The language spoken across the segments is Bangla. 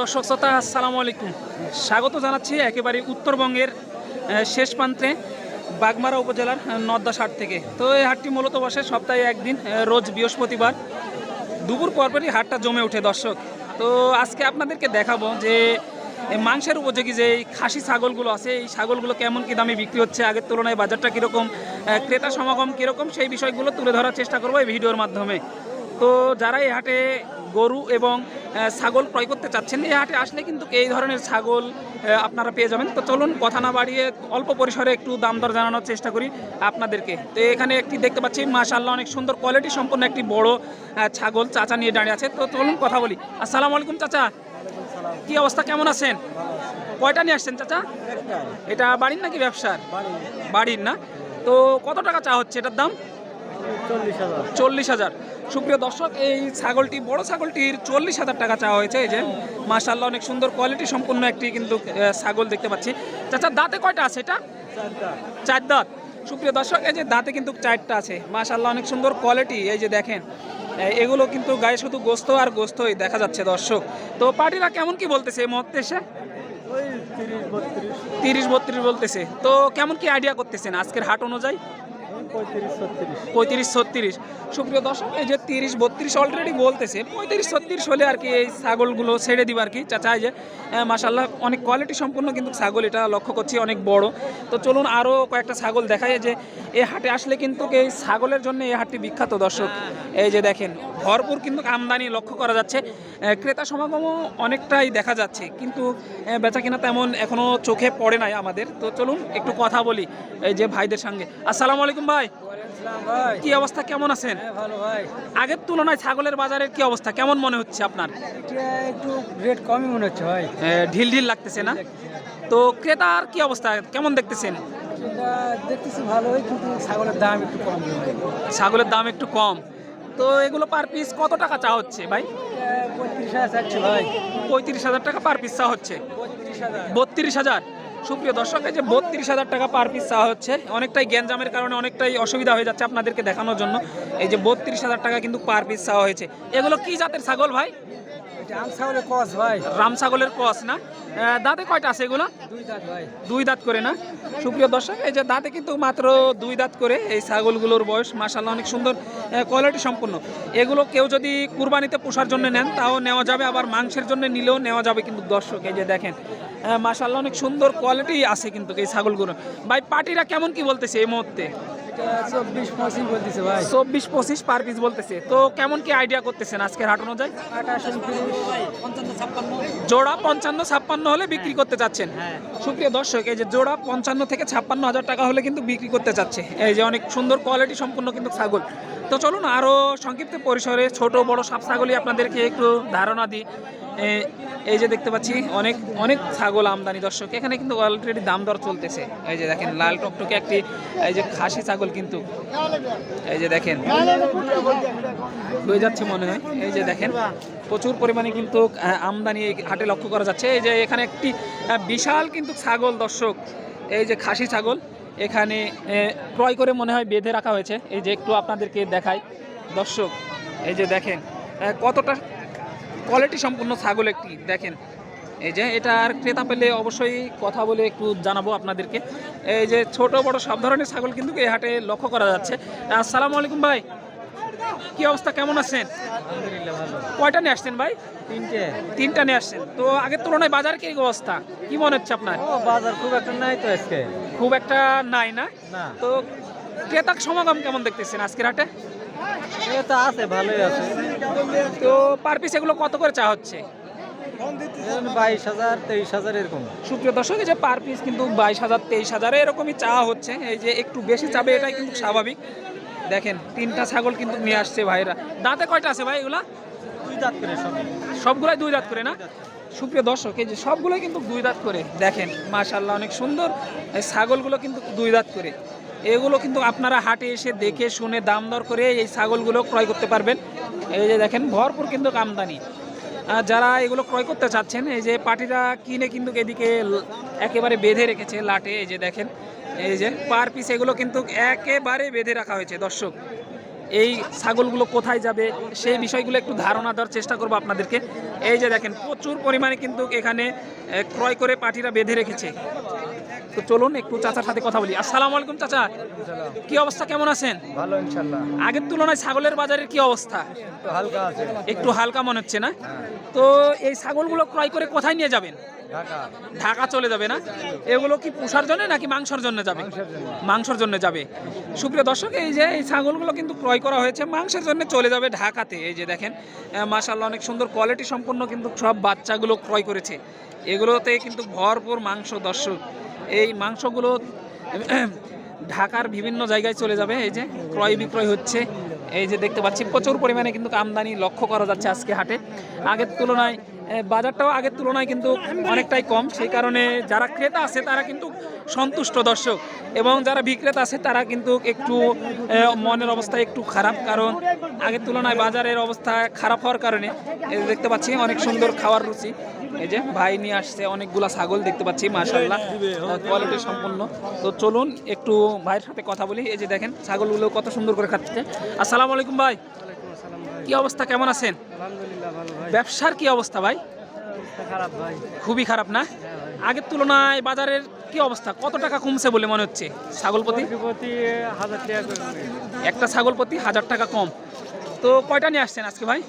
দর্শক শ্রোতা, আসসালামু আলাইকুম। স্বাগত জানাচ্ছি একেবারে উত্তরবঙ্গের শেষ প্রান্তে বাগমারা উপজেলার নদ্দা হাট থেকে। তো এই হাটটি মূলত বসে সপ্তাহে একদিন রোজ বৃহস্পতিবার। দুপুর পরপরই হাটটা জমে ওঠে দর্শক। তো আজকে আপনাদেরকে দেখাবো যে মাংসের উপযোগী যে খাসি ছাগলগুলো আছে, এই ছাগলগুলো কেমন কী দামে বিক্রি হচ্ছে, আগের তুলনায় বাজারটা কীরকম ক্রেতা সমাগম কীরকম, সেই বিষয়গুলো তুলে ধরার চেষ্টা করব এই ভিডিওর মাধ্যমে। তো যারা এই হাটে গরু এবং ছাগল ক্রয় করতে চাচ্ছেন। এই হাটে আসলে কিন্তু এই ধরনের ছাগল আপনারা পেয়ে যাবেন। তো চলুন কথা না বাড়িয়ে অল্প পরিসরে একটু দাম দর জানানোর চেষ্টা করি আপনাদেরকে। তো এখানে একটি দেখতে পাচ্ছি মাশাআল্লাহ অনেক সুন্দর কোয়ালিটি সম্পন্ন একটি বড় ছাগল চাচা নিয়ে দাঁড়িয়ে আছে। তো চলুন কথা বলি। আসসালামু আলাইকুম চাচা। কি অবস্থা কেমন আছেন? কয়টা নিয়ে আসছেন চাচা? এটা বাড়ির নাকি ব্যবসার? বাড়ির না? তো কত টাকা চা হচ্ছে? এটার দাম? চল্লিশ হাজার। সুপ্রিয় দর্শক এই ছাগলটি বড় ছাগলটির চল্লিশ হাজার টাকা চাওয়া হয়েছে। এই যে মাশাল্লাহ অনেক সুন্দর কোয়ালিটি সম্পূর্ণ একটি কিন্তু ছাগল দেখতে পাচ্ছি। চাচা দাঁতে কয়টা আছে এটা? চার দাঁত। সুপ্রিয় দর্শক এই যে দাঁতে কিন্তু চারটা আছে। মাশাল্লাহ অনেক সুন্দর কোয়ালিটি এই যে দেখেন এগুলো কিন্তু গায়ে শুধু গোস্ত আর গোস্তই দেখা যাচ্ছে দর্শক। তো পার্টিরা কেমন কি বলতেছে এই মুহূর্তে এসে? তিরিশ বত্রিশ। বলতেছে। তো কেমন কি আইডিয়া করতেছেন আজকের হাট অনুযায়ী? পঁয়ত্রিশ, ছত্রিশ। সুপ্রিয় দর্শক, এই যে তিরিশ, বত্রিশ অলরেডি বলতেছে, পঁয়ত্রিশ, ছত্রিশ হলে আর কি এই ছাগলগুলো ছেড়ে দিবে আর কি। চাচা যে মাসাল্লাহ অনেক কোয়ালিটি সম্পূর্ণ কিন্তু ছাগল এটা লক্ষ্য করছি অনেক বড়। তো চলুন আরও কয়েকটা ছাগল দেখায় যে, এই হাটে আসলে কিন্তু এই ছাগলের জন্য এই হাটটি বিখ্যাত দর্শক। এই যে দেখেন, ভরপুর কিন্তু আমদানি লক্ষ্য করা যাচ্ছে। ক্রেতা সমাগমও অনেকটাই দেখা যাচ্ছে, কিন্তু বেচা কিনা তেমন এখনও চোখে পড়ে নাই আমাদের। তো চলুন একটু কথা বলি, এই যে ভাইদের সঙ্গে। আসসালামু আলাইকুম ভাই। ভাই? কি অবস্থা? কেমন আছেন? হ্যাঁ ভালো ভাই। আগের তুলনায় ছাগলের বাজারের কি অবস্থা? কেমন মনে হচ্ছে আপনার? একটু রেট কমই মনে হচ্ছে ভাই। ঢিল ঢিল লাগতেছে না? তো ক্রেতার কি অবস্থা? কেমন দেখতেছেন? দেখতেছি ভালোই কিন্তু ছাগলের দাম একটু কম ছাগলের দাম একটু কম। তো এগুলো পার পিস কত টাকা চা হচ্ছে ভাই? পঁয়ত্রিশ হাজার ভাই। পঁয়ত্রিশ হাজার টাকা পার পিস চা হচ্ছে। বত্রিশ হাজার? সুপ্রিয় দর্শক, এই যে বত্রিশ হাজার টাকা পার পিস চাওয়া হচ্ছে, অনেকটাই গ্যাঞ্জামের কারণে অনেকটাই অসুবিধা হয়ে যাচ্ছে আপনাদেরকে দেখানোর জন্য। এই যে বত্রিশ হাজার টাকা কিন্তু পার পিস চাওয়া হয়েছে। এগুলো কি জাতের ছাগল ভাই? কস রাম ছাগলের ক্রস না? দাঁতে কয়টা আছে এগুলো? দুই দাঁত করে না? সুপ্রিয় দর্শক এই যে দাঁতে কিন্তু মাত্র দুই দাঁত করে এই ছাগলগুলোর বয়স মাসাল্লাহ অনেক সুন্দর কোয়ালিটি সম্পূর্ণ। এগুলো কেউ যদি কুরবানিতে পোষার জন্য নেন তাও নেওয়া যাবে আবার মাংসের জন্য নিলেও নেওয়া যাবে কিন্তু দর্শক এই যে দেখেন মাসাল্লাহ অনেক সুন্দর কোয়ালিটি আছে কিন্তু এই ছাগলগুলো। ভাই পার্টিরা কেমন কি বলতেছে এই মুহূর্তে? চব্বিশ পঁচিশ বলতেছে ভাই। চব্বিশ পঁচিশ পার পিস বলতেছে। তো কেমন কি আইডিয়া করতেছেন আজকের হাট অনুযায়ী? জোড়া পঞ্চান্ন ছাপ্পান্ন হলে বিক্রি করতে চাচ্ছেন হ্যাঁ। সুপ্রিয় দর্শক এই যে জোড়া পঞ্চান্ন থেকে ছাপ্পান্ন হাজার টাকা হলে কিন্তু বিক্রি করতে চাচ্ছে এই যে অনেক সুন্দর কোয়ালিটি সম্পূর্ণ কিন্তু ছাগল। তো চলুন আরও সংক্ষিপ্ত পরিসরে ছোট বড় সাপ ছাগলই আপনাদেরকে একটু ধারণা দিই। এই যে দেখতে পাচ্ছি অনেক অনেক ছাগল আমদানি দর্শক। এখানে কিন্তু অলরেডি দাম দর চলতেছে। এই যে দেখেন লাল টকটকে একটি এই যে খাসি ছাগল কিন্তু। এই যে দেখেন, হয়ে যাচ্ছে মনে হয়। এই যে দেখেন, প্রচুর পরিমাণে কিন্তু আমদানি হাটে লক্ষ্য করা যাচ্ছে। এই যে এখানে একটি বিশাল কিন্তু ছাগল, দর্শক। এই যে খাসি ছাগল, এখানে ক্রয় করে মনে হয় বেঁধে রাখা হয়েছে। এই যে একটু আপনাদেরকে দেখাই। দর্শক, এই যে দেখেন কতটা কোয়ালিটি সম্পূর্ণ ছাগল একটি। দেখেন এই যে এটার ক্রেতা পেলে অবশ্যই কথা বলে একটু জানাব আপনাদেরকে। এই যে ছোট বড় সব ধরনের ছাগল কিন্তু এই হাটে লক্ষ্য করা যাচ্ছে। আসসালামু আলাইকুম ভাই। কি অবস্থা? কেমন আছেন? আলহামদুলিল্লাহ ভালো। কয়টা নিয়ে আসছেন ভাই? তিনটে। তিনটা নিয়ে আসছেন। তো আগের তুলনায় বাজার কি অবস্থা? কি মনে হচ্ছে আপনার? ও বাজার খুব একটা নাই তো আজকে। খুব একটা নাই না? তো ক্রেতার সমাগম কেমন দেখতেছেন আজকের হাটে? এ তো আছে ভালোই আছে। তো পার পিস এগুলো কত করে চা হচ্ছে? বাইশ হাজার তেইশ হাজার এরকম। সুপ্রিয় দর্শক যে পার পিস কিন্তু বাইশ হাজার তেইশ হাজার এরকমই চাওয়া হচ্ছে। এই যে একটু বেশি চাবে এটাই কিন্তু স্বাভাবিক। দেখেন তিনটা ছাগল কিন্তু নিয়ে আসছে ভাইরা। দাঁতে কয়টা আছে ভাই এগুলা? দুই দাঁত করে সবই সবগুলাই দুই দাঁত করে না? সুপ্রিয় দর্শক এই যে সবগুলোই কিন্তু দুই দাঁত করে। দেখেন মাশাল্লাহ অনেক সুন্দর। এই ছাগলগুলো কিন্তু দুই দাঁত করে। এগুলো কিন্তু আপনারা হাটে এসে দেখে শুনে দাম দর করে এই ছাগলগুলো ক্রয় করতে পারবেন। এই যে দেখেন ভরপুর কিন্তু আমদানি। যারা এগুলো ক্রয় করতে চাচ্ছেন, এই যে পাটিরা কিনে কিন্তু এদিকে একেবারে বেঁধে রেখেছে লাটে, এই যে দেখেন, এই যে পার পিস এগুলো কিন্তু একেবারে বেঁধে রাখা হয়েছে। দর্শক, এই ছাগলগুলো কোথায় যাবে সেই বিষয়গুলো একটু ধারণা দেওয়ার চেষ্টা করব আপনাদেরকে। এই যে দেখেন, প্রচুর পরিমাণে কিন্তু এখানে ক্রয় করে পাটিরা বেঁধে রেখেছে। তো চলুন একটু চাচার সাথে কথা বলি। আসসালামু আলাইকুম চাচা। কি অবস্থা? কেমন আছেন? ভালো ইনশাল্লাহ আগের তুলনায় ছাগলের বাজারের কি অবস্থা? একটু হালকা আছে। একটু হালকা মনে হচ্ছে না? তো এই ছাগলগুলো ক্রয় করে কোথায় নিয়ে যাবেন? ঢাকা। ঢাকা চলে যাবে না? এগুলো কি পুষার জন্য নাকি মাংসর জন্য যাবে? মাংসর জন্য। যাবে। সুপ্রিয় দর্শক এই যে এই ছাগলগুলো কিন্তু ক্রয় করা হয়েছে মাংসের জন্য চলে যাবে ঢাকাতে। এই যে দেখেন মাশাল্লাহ অনেক সুন্দর কোয়ালিটি সম্পন্ন কিন্তু সব বাচ্চাগুলো ক্রয় করেছে। এগুলোতে কিন্তু ভরপুর মাংস দর্শক। এই মাংসগুলো ঢাকার বিভিন্ন জায়গায় চলে যাবে। এই যে ক্রয় বিক্রয় হচ্ছে। এই যে দেখতে পাচ্ছি, প্রচুর পরিমাণে কিন্তু আমদানি লক্ষ্য করা যাচ্ছে আজকে হাটে। আগের তুলনায় বাজারটাও আগের তুলনায় কিন্তু অনেকটাই কম। সেই কারণে যারা ক্রেতা আছে, তারা কিন্তু সন্তুষ্ট দর্শক এবং যারা বিক্রেতা আছে, তারা কিন্তু একটু মনের অবস্থা একটু খারাপ। কারণ আগের তুলনায় বাজারের অবস্থা খারাপ হওয়ার কারণে দেখতে পাচ্ছি অনেক সুন্দর খাওয়ার রুচি। এই যে ভাই নিয়ে আসছে অনেকগুলা ছাগল দেখতে পাচ্ছি মাশাল্লাহ কোয়ালিটি সম্পন্ন। তো চলুন একটু ভাইয়ের সাথে কথা বলি। এই যে দেখেন, ছাগলগুলো কত সুন্দর করে খাচ্ছে। আসসালামু আলাইকুম ভাই। কি অবস্থা? কেমন আছেন? ব্যবসার কি অবস্থা ভাই? খারাপ ভাই। খুবই খারাপ না? আগের তুলনায় বাজারের কি অবস্থা? কত টাকা কমছে বলে মনে হচ্ছে? ছাগল প্রতি একটা ছাগল প্রতি হাজার টাকা কম। তো কয়টা নিয়ে আসছেন আজকে ভাই?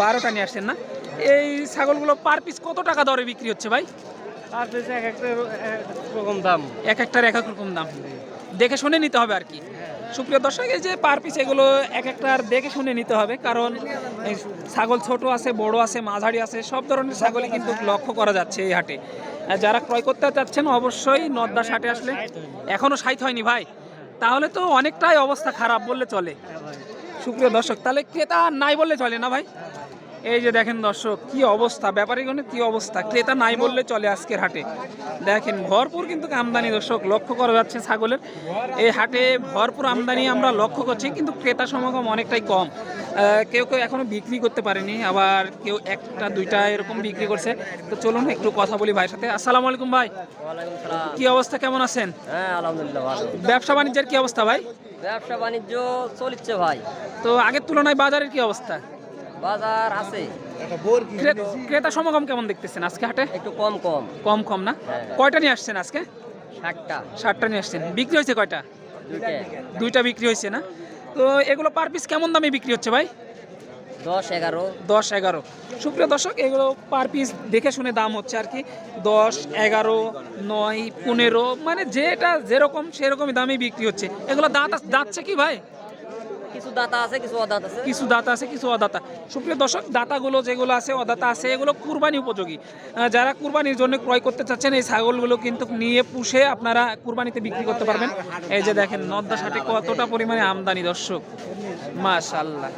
বারোটা। নিয়ে আসছেন না? এই ছাগলগুলো পার পিস কত টাকা দরে বিক্রি হচ্ছে ভাই? এক একটা রকম দাম। এক একটার এক এক রকম দাম। দেখে শুনে নিতে হবে আর কি। সুপ্রিয় দর্শক, এই যে পার পিস এগুলো এক একটার দেখে শুনে নিতে হবে, কারণ ছাগল ছোট আছে, বড় আছে, মাঝারি আছে, সব ধরনের ছাগলই কিন্তু লক্ষ্য করা যাচ্ছে এই হাটে। যারা ক্রয় করতে চাচ্ছেন, অবশ্যই নদ্দা হাটে আসলে এখনও সাইত হয়নি ভাই। তাহলে তো অনেকটাই অবস্থা খারাপ বললে চলে। সুপ্রিয় দর্শক, তাহলে ক্রেতা নাই বললে চলে না ভাই? এই যে দেখেন দর্শক কি অবস্থা? ব্যাপারীগণের কি অবস্থা? ক্রেতা নাই বললে চলে আজকের হাটে। দেখেন ভরপুর কিন্তু আমদানি দর্শক লক্ষ্য করা যাচ্ছে ছাগলের। এই হাটে ভরপুর আমদানি আমরা লক্ষ্য করছি কিন্তু ক্রেতা সমাগম অনেকটাই কম। কেউ কেউ এখনও বিক্রি করতে পারেনি আবার কেউ একটা দুইটা এরকম বিক্রি করছে। তো চলুন একটু কথা বলি ভাইয়ের সাথে। আসসালামু আলাইকুম ভাই। কি অবস্থা কেমন আছেন? হ্যাঁ আলহামদুলিল্লাহ ভালো। ব্যবসা বাণিজ্যের কি অবস্থা ভাই? ব্যবসা বাণিজ্য চলছে ভাই। তো আগের তুলনায় বাজারের কি অবস্থা? বাজার আছে। ক্রে- ক্রেতা সমাগম কেমন দেখতেছেন আজকে হাটে? একটু কম কম। কম কম না? হ্যাঁ। কয়টা নিয়ে আসছেন আজকে? ষাটটা। ষাটটা নিয়ে আসছেন। বিক্রি হয়েছে কয়টা? দুইটা। বিক্রি হয়েছে না? তো এগুলো পার পিস কেমন দামে বিক্রি হচ্ছে ভাই? দশ এগারো। দশ এগারো। সুপ্রিয় দর্শক এগুলো পার পিস দেখে শুনে দাম হচ্ছে আর কি। দশ এগারো নয় পনেরো মানে যেটা যেরকম সেরকমই দামে বিক্রি হচ্ছে। এগুলো দাঁত দাঁতছে কি ভাই? কিছু দাতা আছে, কিছু অদাতা আছে? কিছু দাতা আছে, কিছু অদাতা। সুপ্রিয় দর্শক, দাতাগুলো যেগুলো আছে, অদাতা আছে, এগুলো কুরবানি উপযোগী। যারা কুরবানির জন্য ক্রয় করতে চাচ্ছেন, এই ছাগলগুলো কিন্তু নিয়ে পুষে আপনারা কুরবানিতে বিক্রি করতে পারবেন। এই যে দেখেন নদ্দা সাথে কতটা পরিমাণে আমদানি, দর্শক। মাশাল্লাহ